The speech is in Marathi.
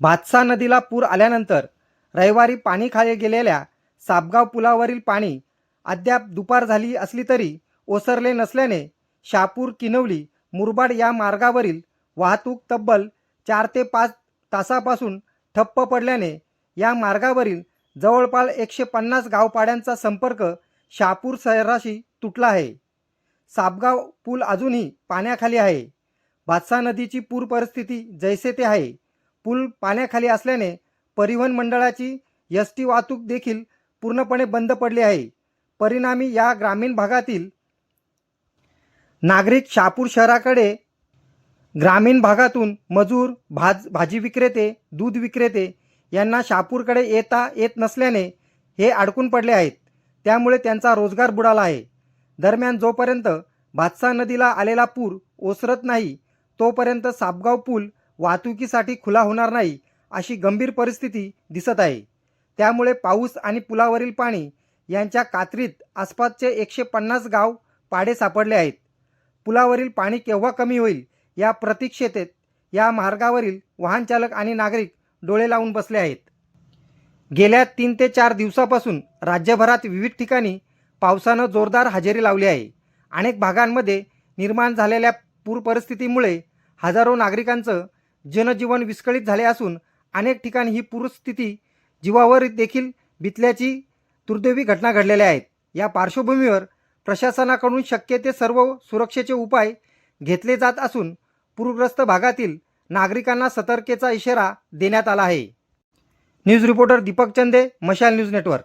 भातसा नदीला पूर आल्यानंतर रविवारी पाणी खाली गेलेल्या सापगाव पुलावरील पाणी अद्याप दुपार झाली असली तरी ओसरले नसल्याने शापूर किनवली मुरबाड या मार्गावरील वाहतूक तब्बल चार ते पाच तासापासून ठप्प पडल्याने या मार्गावरील जवळपास एकशे पन्नास गावपाड्यांचा संपर्क शापूर शहराशी तुटला आहे. सापगाव पूल अजूनही पाण्याखाली आहे. भातसा नदीची पूर परिस्थिती जैसे ते आहे. पूल पाण्याखाली असल्याने परिवहन मंडळाची एस टी वाहतूक देखील पूर्णपणे बंद पडली आहे. परिणामी या ग्रामीण भागातील नागरिक शहापूर शहराकडे ग्रामीण भागातून मजूर भाज भाजी विक्रेते दूध विक्रेते यांना शहापूरकडे येता येत नसल्याने हे अडकून पडले आहेत. त्यामुळे त्यांचा रोजगार बुडाला आहे. दरम्यान जोपर्यंत भातसा नदीला आलेला पूर ओसरत नाही तोपर्यंत सापगाव पूल वाहतुकीसाठी खुला होणार नाही अशी गंभीर परिस्थिती दिसत आहे. त्यामुळे पाऊस आणि पुलावरील पाणी यांच्या कात्रीत आसपासचे एकशे पन्नास गाव पाडे सापडले आहेत. पुलावरील पाणी केव्हा कमी होईल या प्रतीक्षेतेत या मार्गावरील वाहनचालक आणि नागरिक डोळे लावून बसले आहेत. गेल्या तीन ते चार दिवसापासून राज्यभरात विविध ठिकाणी पावसानं जोरदार हजेरी लावली आहे. अनेक भागांमध्ये निर्माण झालेल्या पूर परिस्थितीमुळे हजारो नागरिकांचं जनजीवन विस्कळीत झाले असून अनेक ठिकाणी ही पूरस्थिती जीवावर देखील बितल्याची दुर्दैवी घटना घडलेल्या आहेत. या पार्श्वभूमीवर प्रशासनाकडून शक्य ते सर्व सुरक्षेचे उपाय घेतले जात असून पूरग्रस्त भागातील नागरिकांना सतर्कतेचा इशारा देण्यात आला आहे. न्यूज रिपोर्टर दीपक चंदे मशाल न्यूज नेटवर्क.